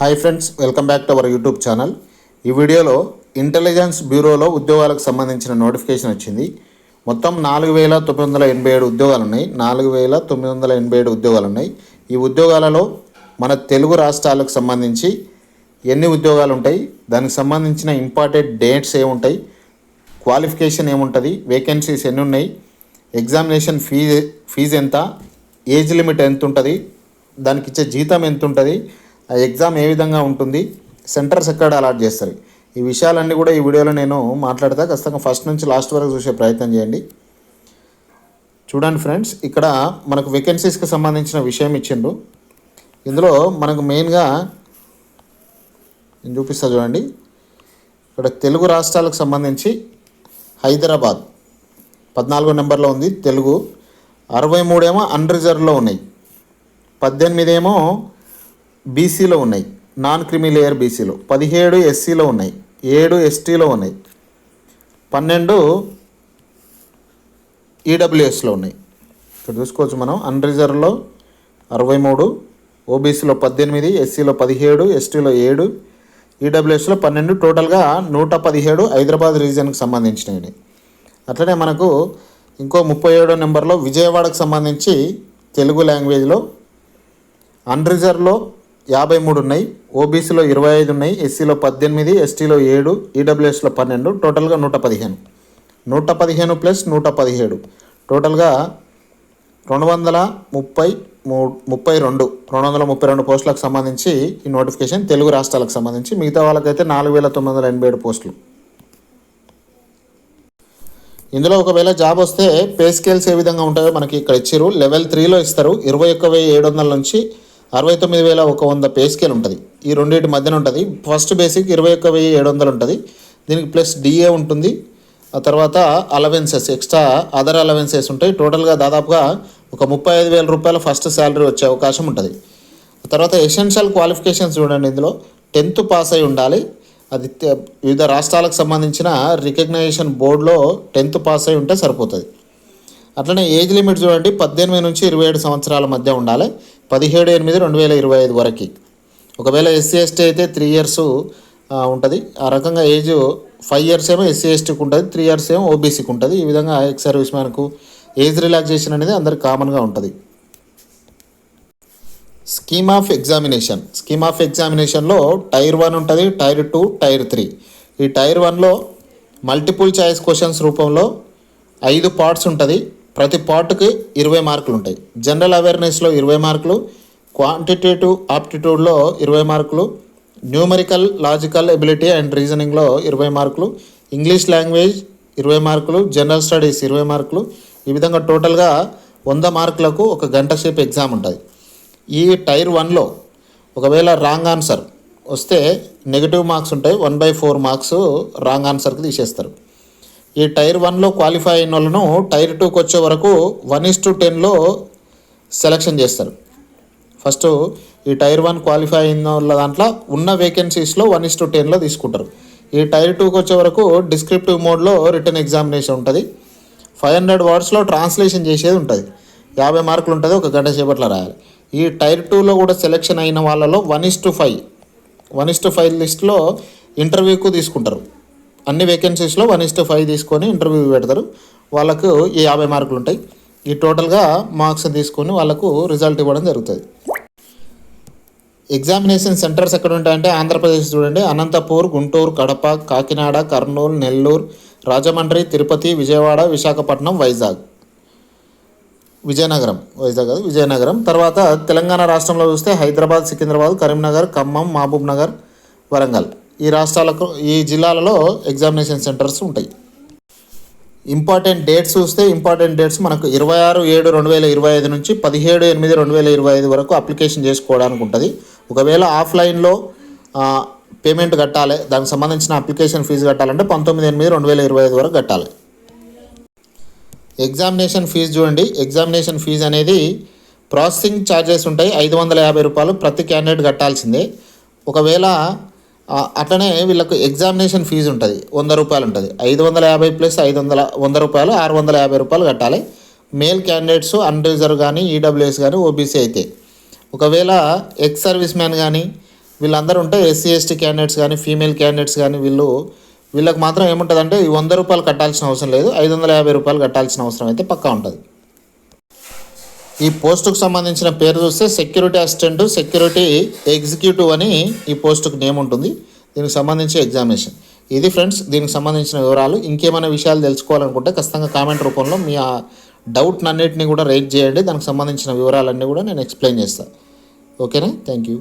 Hi friends welcome back to our YouTube channel ఈ వీడియోలో intelligence బ్యూరోలో ఉద్యోగాలకు సంబంధించిన నోటిఫికేషన్ వచ్చింది. మొత్తం నాలుగు వేల తొమ్మిది వందల ఎనభై ఏడు ఉద్యోగాలు ఉన్నాయి నాలుగు వేల తొమ్మిది వందల ఎనభై ఏడు ఉద్యోగాలు ఉన్నాయి ఈ ఉద్యోగాలలో మన తెలుగు రాష్ట్రాలకు సంబంధించి ఎన్ని ఉద్యోగాలు ఉంటాయి దానికి సంబంధించిన ఇంపార్టెంట్ డేట్స్ ఏముంటాయి? క్వాలిఫికేషన్ ఏముంటుంది? వేకెన్సీస్ ఎన్ని ఉన్నాయి ఎగ్జామినేషన్ ఫీజు ఫీజు ఎంత? ఏజ్ లిమిట్ ఎంత ఉంటుంది దానికి ఇచ్చే జీతం ఎంత ఉంటుంది ఆ ఎగ్జామ్ ఏ విధంగా ఉంటుంది సెంటర్స్ ఎక్కడ అలాట్ చేస్తారు? ఈ విషయాలన్నీ కూడా ఈ వీడియోలో నేను మాట్లాడతా. ఖచ్చితంగా ఫస్ట్ నుంచి లాస్ట్ వరకు చూసే ప్రయత్నం చేయండి. చూడండి ఫ్రెండ్స్ ఇక్కడ మనకు వేకెన్సీస్కి సంబంధించిన విషయం ఇచ్చిండ్రు. ఇందులో మనకు మెయిన్గా నేను చూపిస్తా చూడండి. ఇక్కడ తెలుగు రాష్ట్రాలకు సంబంధించి హైదరాబాద్ పద్నాలుగో నెంబర్లో ఉంది తెలుగు. అరవై మూడేమో అన్రిజర్వ్లో ఉన్నాయి. పద్దెనిమిది ఏమో బీసీలో ఉన్నాయి. నాన్ క్రిమి లేయర్ బీసీలో. పదిహేడు ఎస్సీలో ఉన్నాయి. ఏడు ఎస్టీలో ఉన్నాయి. పన్నెండు ఈడబ్ల్యూఎస్లో ఉన్నాయి. ఇక్కడ చూసుకోవచ్చు మనం. అన్రిజర్వ్లో అరవై మూడు ఓబీసీలో పద్దెనిమిది ఎస్సీలో పదిహేడు ఎస్టీలో ఏడు ఈడబ్ల్యూఎస్లో పన్నెండు. టోటల్గా నూట పదిహేడు హైదరాబాద్ రీజియన్కి సంబంధించినవి. అట్లనే మనకు ఇంకో ముప్పై ఏడో నెంబర్లో విజయవాడకు సంబంధించి తెలుగు లాంగ్వేజ్లో అన్రిజర్వ్లో యాభై మూడు ఉన్నాయి ఓబీసీలో ఇరవై ఐదు ఉన్నాయి ఎస్సీలో పద్దెనిమిది ఎస్టీలో ఏడు ఈడబ్ల్యూఎస్లో పన్నెండు టోటల్గా నూట పదిహేను. నూట పదిహేను ప్లస్ నూట పదిహేడు. టోటల్గా రెండు వందల ముప్పై మూ ముప్పై రెండు రెండు వందల ముప్పై రెండు పోస్టులకు సంబంధించి ఈ నోటిఫికేషన్ తెలుగు రాష్ట్రాలకు సంబంధించి మిగతా వాళ్ళకైతే నాలుగు వేల తొమ్మిది వందల ఎనభై ఏడు పోస్టులు. ఇందులో ఒకవేళ జాబ్ వస్తే పే స్కేల్స్ ఏ విధంగా ఉంటాయో మనకి ఇక్కడ ఇచ్చారు. లెవెల్ త్రీలో ఇస్తారు. ఇరవై ఒక్క వెయ్యి ఏడు వందల నుంచి అరవై తొమ్మిది వేల ఒక వంద పే స్కేల్ ఉంటుంది. ఈ రెండింటి మధ్యన ఉంటుంది. ఫస్ట్ బేసిక్ ఇరవై ఒక్క వెయ్యి ఏడు వందలు ఉంటుంది. దీనికి ప్లస్ డిఏ ఉంటుంది. ఆ తర్వాత అలవెన్సెస్ ఎక్స్ట్రా అదర్ అలవెన్సెస్ ఉంటాయి. టోటల్గా దాదాపుగా ఒక ముప్పై ఐదు వేల రూపాయల ఫస్ట్ శాలరీ వచ్చే అవకాశం ఉంటుంది. తర్వాత ఎసెన్షియల్ క్వాలిఫికేషన్స్ చూడండి ఇందులో. టెన్త్ పాస్ అయి ఉండాలి. అది వివిధ రాష్ట్రాలకు సంబంధించిన రికగ్నైజేషన్ బోర్డులో టెన్త్ పాస్ అయి ఉంటే సరిపోతుంది. అట్లనే ఏజ్ లిమిట్ చూడండి. పద్దెనిమిది నుంచి ఇరవై ఏడు సంవత్సరాల మధ్య ఉండాలి. పదిహేడు ఎనిమిది రెండు వేల ఇరవై ఐదు వరకు. ఒకవేళ ఎస్సీ ఎస్టీ అయితే త్రీ ఇయర్స్ ఉంటుంది. ఆ రకంగా ఏజ్ ఫైవ్ ఇయర్స్ ఏమో ఎస్సీ ఎస్టీకి ఉంటుంది. త్రీ ఇయర్స్ ఏమో ఓబీసీకి ఉంటుంది. ఈ విధంగా ఎక్స్ సర్వీస్ మ్యాన్కు ఏజ్ రిలాక్సేషన్ అనేది అందరికి కామన్గా ఉంటుంది. Scheme of examination scheme of ఎగ్జామినేషన్లో టైర్ వన్ ఉంటుంది టైర్ టూ టైర్ త్రీ ఈ టైర్ వన్లో మల్టిపుల్ చాయిస్ క్వశ్చన్స్ రూపంలో ఐదు పార్ట్స్ ఉంటుంది. ప్రతి పార్ట్కి ఇరవై మార్కులు ఉంటాయి. జనరల్ అవేర్నెస్లో ఇరవై మార్కులు క్వాంటిటేటివ్ ఆప్టిట్యూడ్లో ఇరవై మార్కులు న్యూమరికల్ లాజికల్ ఎబిలిటీ అండ్ రీజనింగ్లో ఇరవై మార్కులు ఇంగ్లీష్ లాంగ్వేజ్ ఇరవై మార్కులు జనరల్ స్టడీస్ ఇరవై మార్కులు. ఈ విధంగా టోటల్గా వంద మార్కులకు ఒక గంట సేపు ఎగ్జామ్ ఉంటుంది ఈ టైర్ వన్లో ఒకవేళ రాంగ్ ఆన్సర్ వస్తే నెగిటివ్ మార్క్స్ ఉంటాయి. One by four marks wrong ఆన్సర్కి తీసేస్తారు. ఈ టైర్ వన్లో క్వాలిఫై అయిన వాళ్ళను టైర్ టూకి వచ్చే వరకు వన్ ఇస్ టు టెన్లో సెలెక్షన్ చేస్తారు. ఫస్ట్ ఈ టైర్ వన్ క్వాలిఫై అయిన వాళ్ళ దాంట్లో ఉన్న వేకెన్సీస్లో వన్ ఇస్ టు టెన్లో తీసుకుంటారు. ఈ టైర్ టూకి వచ్చే వరకు డిస్క్రిప్టివ్ మోడ్లో రిటర్న్ ఎగ్జామినేషన్ ఉంటుంది. ఫైవ్ హండ్రెడ్ వర్డ్స్లో ట్రాన్స్లేషన్ చేసేది ఉంటుంది. యాభై మార్కులు ఉంటుంది ఒక గంట సేపట్లో రాయాలి. ఈ టైర్ టూలో కూడా సెలెక్షన్ అయిన వాళ్ళలో one is to five one is to five లిస్ట్లో ఇంటర్వ్యూకు తీసుకుంటారు. అన్ని వేకెన్సీస్లో వన్ ఇస్ టు ఫైవ్ తీసుకొని ఇంటర్వ్యూ పెడతారు. వాళ్ళకు ఈ యాభై మార్కులు ఉంటాయి. ఈ టోటల్గా మార్క్స్ తీసుకొని వాళ్ళకు రిజల్ట్ ఇవ్వడం జరుగుతుంది. ఎగ్జామినేషన్ సెంటర్స్ ఎక్కడ ఉంటాయంటే ఆంధ్రప్రదేశ్ చూడండి. అనంతపూర్ గుంటూరు కడప కాకినాడ కర్నూలు నెల్లూరు రాజమండ్రి తిరుపతి విజయవాడ విశాఖపట్నం వైజాగ్. విజయనగరం. వైజాగ్ కాదు విజయనగరం. తర్వాత తెలంగాణ రాష్ట్రంలో చూస్తే హైదరాబాద్ సికింద్రాబాద్ కరీంనగర్ ఖమ్మం మహబూబ్ నగర్ వరంగల్. ఈ రాష్ట్రాలకు ఈ జిల్లాలలో ఎగ్జామినేషన్ సెంటర్స్ ఉంటాయి. ఇంపార్టెంట్ డేట్స్ చూస్తే ఇంపార్టెంట్ డేట్స్ మనకు ఇరవై ఆరు ఏడు రెండు వేల ఇరవై ఐదు నుంచి పదిహేడు ఎనిమిది రెండు వేల ఇరవై ఐదు వరకు అప్లికేషన్ చేసుకోవడానికి ఉంటుంది. ఒకవేళ ఆఫ్లైన్లో పేమెంట్ కట్టాలి దానికి సంబంధించిన అప్లికేషన్ ఫీజు కట్టాలంటే పంతొమ్మిది ఎనిమిది రెండు వేల ఇరవై ఐదు వరకు కట్టాలి. ఎగ్జామినేషన్ ఫీజు చూడండి. ఎగ్జామినేషన్ ఫీజు అనేది ప్రాసెసింగ్ ఛార్జెస్ ఉంటాయి. ఐదు వందల యాభై రూపాయలు ప్రతి క్యాండిడేట్ కట్టాల్సిందే. ఒకవేళ అట్లనే వీళ్ళకు ఎగ్జామినేషన్ ఫీజు ఉంటుంది. వంద రూపాయలు ఉంటుంది. ఐదు వందల యాభై ప్లస్ ఐదు వందల వంద రూపాయలు ఆరు వందల యాభై రూపాయలు కట్టాలి. మేల్ క్యాండిడేట్స్ అన్రిజర్వ్ కానీ ఈడబ్ల్యూఎస్ కానీ ఓబీసీ అయితే. ఒకవేళ ఎక్స్ సర్వీస్ మ్యాన్ కానీ వీళ్ళందరూ ఉంటే ఎస్సీ ఎస్టీ క్యాండిడేట్స్ కానీ ఫీమేల్ క్యాండిడేట్స్ కానీ వీళ్ళు వీళ్ళకి మాత్రం ఏముంటుందంటే ఈ వంద రూపాయలు కట్టాల్సిన అవసరం లేదు. ఐదు వందల యాభై రూపాయలు కట్టాల్సిన అవసరం అయితే పక్కా ఉంటుంది. ఈ పోస్టుకు సంబంధించిన పేరు చూస్తే సెక్యూరిటీ అసిస్టెంట్ సెక్యూరిటీ ఎగ్జిక్యూటివ్ అని ఈ పోస్టుకు నేమ్ ఉంటుంది. దీనికి సంబంధించి ఎగ్జామినేషన్. ఇది ఫ్రెండ్స్ దీనికి సంబంధించిన వివరాలు. ఇంకేమైనా విషయాలు తెలుసుకోవాలనుకుంటే ఖచ్చితంగా కామెంట్ రూపంలో మీ ఆ డౌట్నన్నిటిని కూడా రైట్ చేయండి. దానికి సంబంధించిన వివరాలన్నీ కూడా నేను ఎక్స్ప్లెయిన్ చేస్తాను ఓకేనా? Thank you.